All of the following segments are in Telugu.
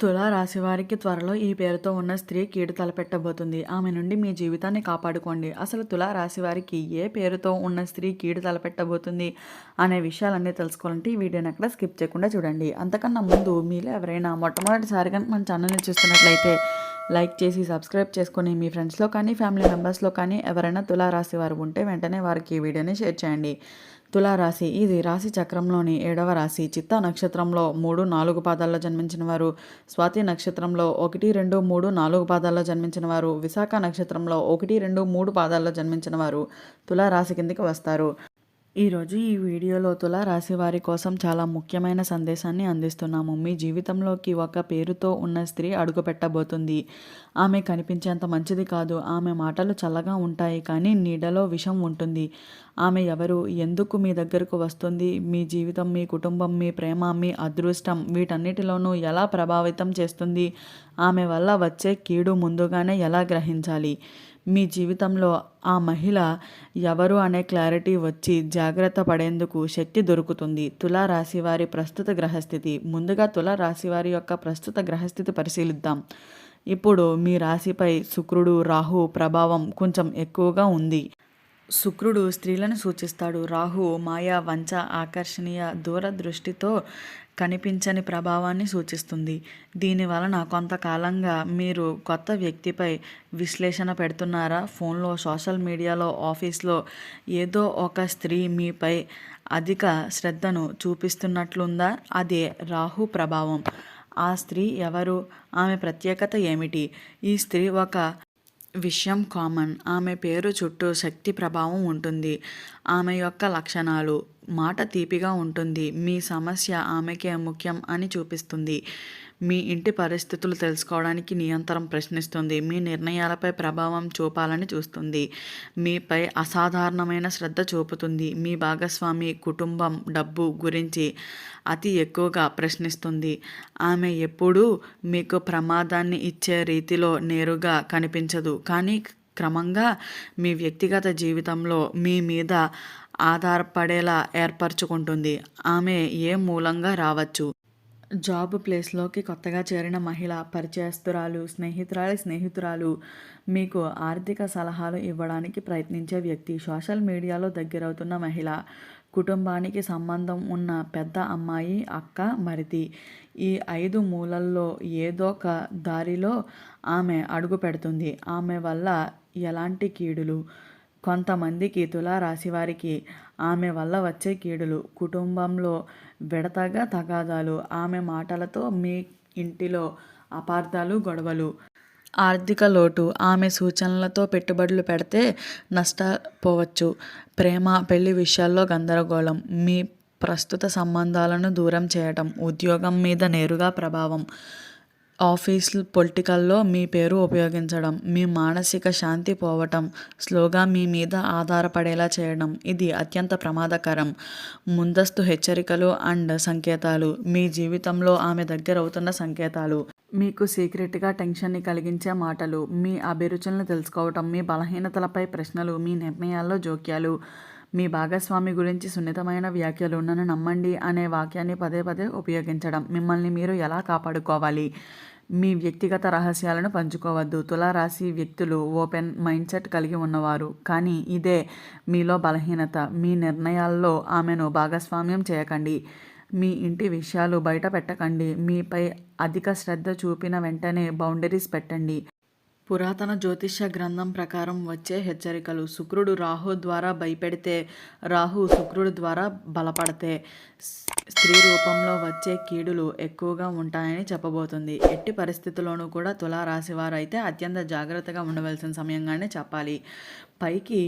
తులా రాశివారికి త్వరలో ఈ పేరుతో ఉన్న స్త్రీ కీడు తలపెట్టబోతుంది. ఆమె నుండి మీ జీవితాన్ని కాపాడుకోండి. అసలు తులా రాశివారికి ఏ పేరుతో ఉన్న స్త్రీ కీడు తలపెట్టబోతుంది అనే విషయాలన్నీ తెలుసుకోవాలంటే ఈ వీడియోని అక్కడ స్కిప్ చేయకుండా చూడండి. అంతకన్నా ముందు మీలో ఎవరైనా మొట్టమొదటిసారిగా మన ఛానల్ని చూస్తున్నట్లయితే లైక్ చేసి సబ్స్క్రైబ్ చేసుకొని మీ ఫ్రెండ్స్లో కానీ ఫ్యామిలీ మెంబర్స్లో కానీ ఎవరైనా తులా రాశి వారు ఉంటే వెంటనే వారికి ఈ వీడియోని షేర్ చేయండి. తులారాశి ఇది రాశి చక్రంలోని ఏడవ రాశి. చిత్త నక్షత్రంలో మూడు నాలుగు పాదాల్లో జన్మించిన వారు. స్వాతి నక్షత్రంలో ఒకటి రెండు మూడు నాలుగు పాదాల్లో జన్మించిన వారు. విశాఖ నక్షత్రంలో ఒకటి రెండు మూడు పాదాల్లో జన్మించిన వారు తులారాశి కిందికి వస్తారు. ఈరోజు ఈ వీడియోలో తుల రాశి వారి కోసం చాలా ముఖ్యమైన సందేశాన్ని అందిస్తున్నాము. మీ జీవితంలోకి ఒక పేరుతో ఉన్న స్త్రీ అడుగుపెట్టబోతుంది. ఆమె కనిపించేంత మంచిది కాదు. ఆమె మాటలు చల్లగా ఉంటాయి కానీ నీడలో విషం ఉంటుంది. ఆమె ఎవరు? ఎందుకు మీ దగ్గరకు వస్తుంది? మీ జీవితం మీ కుటుంబం మీ ప్రేమ మీ అదృష్టం వీటన్నిటిలోనూ ఎలా ప్రభావితం చేస్తుంది? ఆమె వల్ల వచ్చే కీడు ముందుగానే ఎలా గ్రహించాలి? మీ జీవితంలో ఆ మహిళ ఎవరు అనే క్లారిటీ వచ్చి జాగ్రత్త పడేందుకు శక్తి దొరుకుతుంది. తులా రాశి వారి ప్రస్తుత గ్రహస్థితి. ముందుగా తులా రాశి వారి యొక్క ప్రస్తుత గ్రహస్థితి పరిశీలిద్దాం. ఇప్పుడు మీ రాశిపై శుక్రుడు రాహు ప్రభావం కొంచెం ఎక్కువగా ఉంది. శుక్రుడు స్త్రీలను సూచిస్తాడు. రాహు మాయా వంచ ఆకర్షణీయ దూరదృష్టితో కనిపించని ప్రభావాన్ని సూచిస్తుంది. దీని వలన కొంతకాలంగా మీరు కొత్త వ్యక్తిపై విశ్లేషణ పెడుతున్నారా? ఫోన్లో సోషల్ మీడియాలో ఆఫీస్లో ఏదో ఒక స్త్రీ మీపై అధిక శ్రద్ధను చూపిస్తున్నట్లుందా? అదే రాహు ప్రభావం. ఆ స్త్రీ ఎవరు? ఆమె ప్రత్యేకత ఏమిటి? ఈ స్త్రీ ఒక విషయం కామన్. ఆమె పేరు చుట్టూ శక్తి ప్రభావం ఉంటుంది. ఆమె యొక్క లక్షణాలు మాట తీపిగా ఉంటుంది. మీ సమస్య ఆమెకే ముఖ్యం అని చూపిస్తుంది. మీ ఇంటి పరిస్థితులు తెలుసుకోవడానికి నియంతరం ప్రశ్నిస్తుంది. మీ నిర్ణయాలపై ప్రభావం చూపాలని చూస్తుంది. మీపై అసాధారణమైన శ్రద్ధ చూపుతుంది. మీ భాగస్వామి కుటుంబం డబ్బు గురించి అతి ఎక్కువగా ప్రశ్నిస్తుంది. ఆమె ఎప్పుడూ మీకు ప్రమాదాన్ని ఇచ్చే రీతిలో నేరుగా కనిపించదు. కానీ క్రమంగా మీ వ్యక్తిగత జీవితంలో మీ మీద ఆధారపడేలా ఏర్పరచుకుంటుంది. ఆమె ఏ మూలంగా రావచ్చు? జాబ్ ప్లేస్లోకి కొత్తగా చేరిన మహిళ పరిచయస్తురాలు స్నేహితురాలి స్నేహితురాలు మీకు ఆర్థిక సలహాలు ఇవ్వడానికి ప్రయత్నించే వ్యక్తి సోషల్ మీడియాలో దగ్గరవుతున్న మహిళ కుటుంబానికి సంబంధం ఉన్న పెద్ద అమ్మాయి అక్క మరిది ఈ ఐదు మూలల్లో ఏదో ఒక దారిలో ఆమె అడుగు పెడుతుంది. ఆమె వల్ల ఎలాంటి కీడులు? కొంతమందికి తులారాశి వారికి ఆమె వల్ల వచ్చే కీడులు కుటుంబంలో విడతగా తగాదాలు ఆమె మాటలతో మీ ఇంటిలో అపార్థాలు గొడవలు. ఆర్థిక లోటు ఆమె సూచనలతో పెట్టుబడులు పెడితే నష్టపోవచ్చు. ప్రేమ పెళ్ళి విషయాల్లో గందరగోళం మీ ప్రస్తుత సంబంధాలను దూరం చేయటం ఉద్యోగం మీద నేరుగా ప్రభావం. ఆఫీస్ పొలిటికల్లో మీ పేరు ఉపయోగించడం మీ మానసిక శాంతి పోవటం స్లోగా మీ మీద ఆధారపడేలా చేయడం ఇది అత్యంత ప్రమాదకరం. ముందస్తు హెచ్చరికలు అండ్ సంకేతాలు. మీ జీవితంలో ఆమె దగ్గర అవుతున్న సంకేతాలు. మీకు సీక్రెట్గా టెన్షన్ని కలిగించే మాటలు మీ అభిరుచులను తెలుసుకోవటం మీ బలహీనతలపై ప్రశ్నలు మీ నిర్ణయాల్లో జోక్యాలు మీ భాగస్వామి గురించి సున్నితమైన వ్యాఖ్యలు నన్ను నమ్మండి అనే వాక్యాన్ని పదే పదే ఉపయోగించడం. మిమ్మల్ని మీరు ఎలా కాపాడుకోవాలి? మీ వ్యక్తిగత రహస్యాలను పంచుకోవద్దు. తులారాశి వ్యక్తులు ఓపెన్ మైండ్ సెట్ కలిగి ఉన్నవారు. కానీ ఇదే మీలో బలహీనత. మీ నిర్ణయాల్లో ఆమెను భాగస్వామ్యం చేయకండి. మీ ఇంటి విషయాలు బయట పెట్టకండి. మీపై అధిక శ్రద్ధ చూపిన వెంటనే బౌండరీస్ పెట్టండి. పురాతన జ్యోతిష్య గ్రంథం ప్రకారం వచ్చే హెచ్చరికలు. శుక్రుడు రాహు ద్వారా భయపెడితే రాహు శుక్రుడు ద్వారా బలపడితే స్త్రీ రూపంలో వచ్చే కీడులు ఎక్కువగా ఉంటాయని చెప్పబోతుంది. ఎట్టి పరిస్థితుల్లోనూ కూడా తులారాశి వారు అయితే అత్యంత జాగ్రత్తగా ఉండవలసిన సమయంగానే చెప్పాలి. పైకి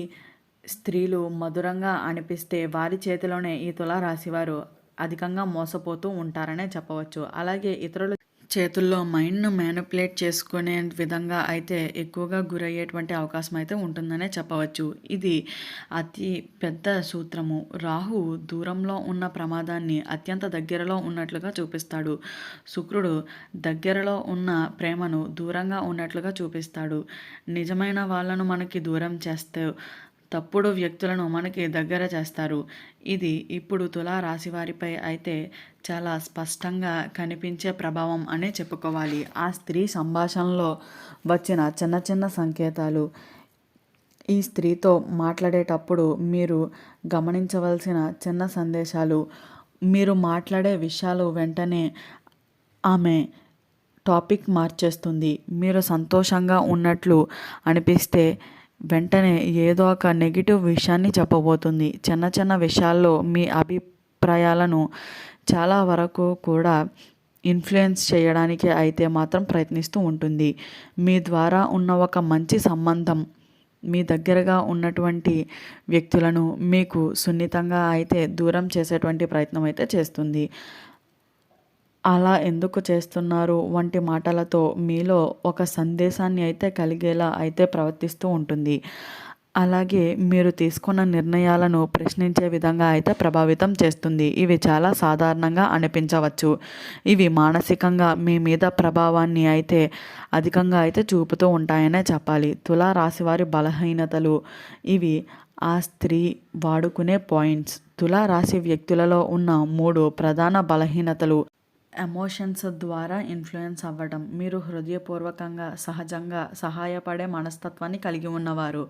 స్త్రీలు మధురంగా అనిపిస్తే వారి చేతిలోనే ఈ తులారాశివారు అధికంగా మోసపోతూ ఉంటారనే చెప్పవచ్చు. అలాగే ఇతరుల చేతుల్లో మైండ్ను మ్యానిపులేట్ చేసుకునే విధంగా అయితే ఎక్కువగా గురయ్యేటువంటి అవకాశం అయితే ఉంటుందనే చెప్పవచ్చు. ఇది అతి పెద్ద సూత్రము. రాహు దూరంలో ఉన్న ప్రమాదాన్ని అత్యంత దగ్గరలో ఉన్నట్లుగా చూపిస్తాడు. శుక్రుడు దగ్గరలో ఉన్న ప్రేమను దూరంగా ఉన్నట్లుగా చూపిస్తాడు. నిజమైన వాళ్ళను మనకి దూరం చేస్తే తప్పుడు వ్యక్తులను మనకి దగ్గర చేస్తారు. ఇది ఇప్పుడు తులారాశి వారిపై అయితే చాలా స్పష్టంగా కనిపించే ప్రభావం అనే చెప్పుకోవాలి. ఆ స్త్రీ సంభాషణలో వచ్చిన చిన్న చిన్న సంకేతాలు ఈ స్త్రీతో మాట్లాడేటప్పుడు మీరు గమనించవలసిన చిన్న సందేశాలు మీరు మాట్లాడే విషయాలు వెంటనే ఆమె టాపిక్ మార్చేస్తుంది. మీరు సంతోషంగా ఉన్నట్లు అనిపిస్తే వెంటనే ఏదో ఒక నెగిటివ్ విషయాన్ని చెప్పబోతుంది. చిన్న చిన్న విషయాల్లో మీ అభిప్రాయాలను చాలా వరకు కూడా ఇన్ఫ్లుయెన్స్ చేయడానికి అయితే మాత్రం ప్రయత్నిస్తూ ఉంటుంది. మీ ద్వారా ఉన్న ఒక మంచి సంబంధం మీ దగ్గరగా ఉన్నటువంటి వ్యక్తులను మీకు సున్నితంగా అయితే దూరం చేసేటువంటి ప్రయత్నం అయితే చేస్తుంది. అలా ఎందుకు చేస్తున్నారు వంటి మాటలతో మీలో ఒక సందేశాన్ని అయితే కలిగేలా అయితే ప్రవర్తిస్తూ ఉంటుంది. అలాగే మీరు తీసుకున్న నిర్ణయాలను ప్రశ్నించే విధంగా అయితే ప్రభావితం చేస్తుంది. ఇవి చాలా సాధారణంగా అనిపించవచ్చు. ఇవి మానసికంగా మీ మీద ప్రభావాన్ని అయితే అధికంగా అయితే చూపుతూ ఉంటాయనే చెప్పాలి. తులా రాశివారి బలహీనతలు ఇవి ఆ స్త్రీ వాడుకునే పాయింట్స్. తులా రాశి వ్యక్తులలో ఉన్న మూడు ప్రధాన బలహీనతలు ఎమోషన్స్ ద్వారా ఇన్ఫ్లుయెన్స్ అవ్వడం మీరు హృదయపూర్వకంగా సహజంగా సహాయపడే మనస్తత్వాన్ని కలిగి ఉన్నవారు.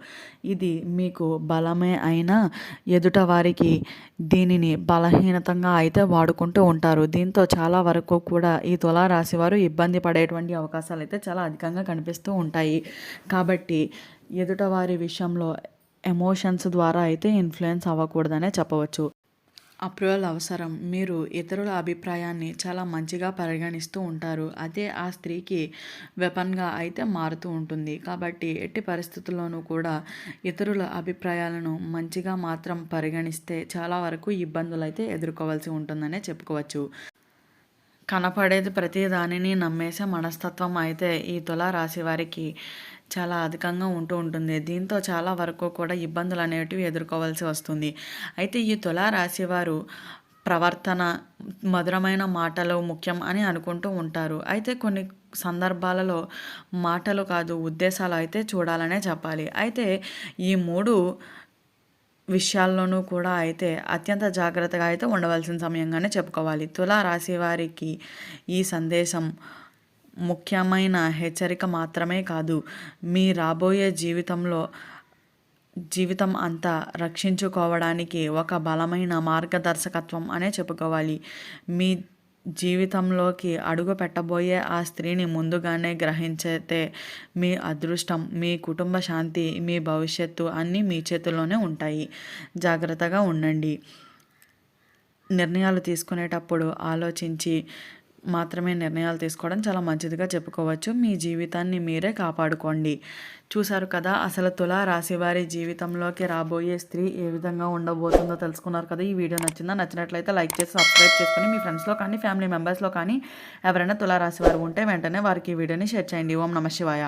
ఇది మీకు బలమే అయినా ఎదుట వారికి దీనిని బలహీనతంగా అయితే వాడుకుంటూ ఉంటారు. దీంతో చాలా వరకు కూడా ఈ తులా రాశి వారు ఇబ్బంది పడేటువంటి అవకాశాలు అయితే చాలా అధికంగా కనిపిస్తూ ఉంటాయి. కాబట్టి ఎదుట వారి విషయంలో ఎమోషన్స్ ద్వారా అయితే ఇన్ఫ్లుయెన్స్ అవ్వకూడదనే చెప్పవచ్చు. అప్రూవల్ అవసరం. మీరు ఇతరుల అభిప్రాయాన్ని చాలా మంచిగా పరిగణిస్తూ ఉంటారు. అదే ఆ స్త్రీకి వెపన్గా అయితే మారుతూ ఉంటుంది. కాబట్టి ఎట్టి పరిస్థితుల్లోనూ కూడా ఇతరుల అభిప్రాయాలను మంచిగా మాత్రం పరిగణిస్తే చాలా వరకు ఇబ్బందులు అయితే ఎదుర్కోవాల్సి ఉంటుందనే చెప్పుకోవచ్చు. కనపడేది ప్రతి దానిని నమ్మేసే మనస్తత్వం అయితే ఈ తుల రాశి వారికి చాలా అధికంగా ఉంటూ ఉంటుంది. దీంతో చాలా వరకు కూడా ఇబ్బందులు అనేటివి ఎదుర్కోవాల్సి వస్తుంది. అయితే ఈ తులారాశి వారు ప్రవర్తన మధురమైన మాటలు ముఖ్యం అని అనుకుంటూ ఉంటారు. అయితే కొన్ని సందర్భాలలో మాటలు కాదు ఉద్దేశాలు అయితే చూడాలనే చెప్పాలి. అయితే ఈ మూడు విషయాల్లోనూ కూడా అయితే అత్యంత జాగ్రత్తగా అయితే ఉండవలసిన సమయంగానే చెప్పుకోవాలి. తులా రాశి వారికి ఈ సందేశం ముఖ్యమైన హెచ్చరిక మాత్రమే కాదు. మీ రాబోయే జీవితంలో జీవితం అంతా రక్షించుకోవడానికి ఒక బలమైన మార్గదర్శకత్వం అనే చెప్పుకోవాలి. మీ జీవితంలోకి అడుగు పెట్టబోయే ఆ స్త్రీని ముందుగానే గ్రహించితే మీ అదృష్టం మీ కుటుంబ శాంతి మీ భవిష్యత్తు అన్నీ మీ చేతుల్లోనే ఉంటాయి. జాగ్రత్తగా ఉండండి. నిర్ణయాలు తీసుకునేటప్పుడు ఆలోచించి మాత్రమే నిర్ణయాలు తీసుకోవడం చాలా మంచిదిగా చెప్పుకోవచ్చు. మీ జీవితాన్ని మీరే కాపాడుకోండి. చూశారు కదా అసలు తులా రాశివారి జీవితంలోకి రాబోయే స్త్రీ ఏ విధంగా ఉండబోతుందో తెలుసుకున్నారు కదా. ఈ వీడియో నచ్చిందా? నచ్చినట్లయితే లైక్ చేసి సబ్స్క్రైబ్ చేసుకుని మీ ఫ్రెండ్స్లో కానీ ఫ్యామిలీ మెంబర్స్లో కానీ ఎవరైనా తులా రాశివారు ఉంటే వెంటనే వారికి ఈ వీడియోని షేర్ చేయండి. ఓం నమ శివాయ.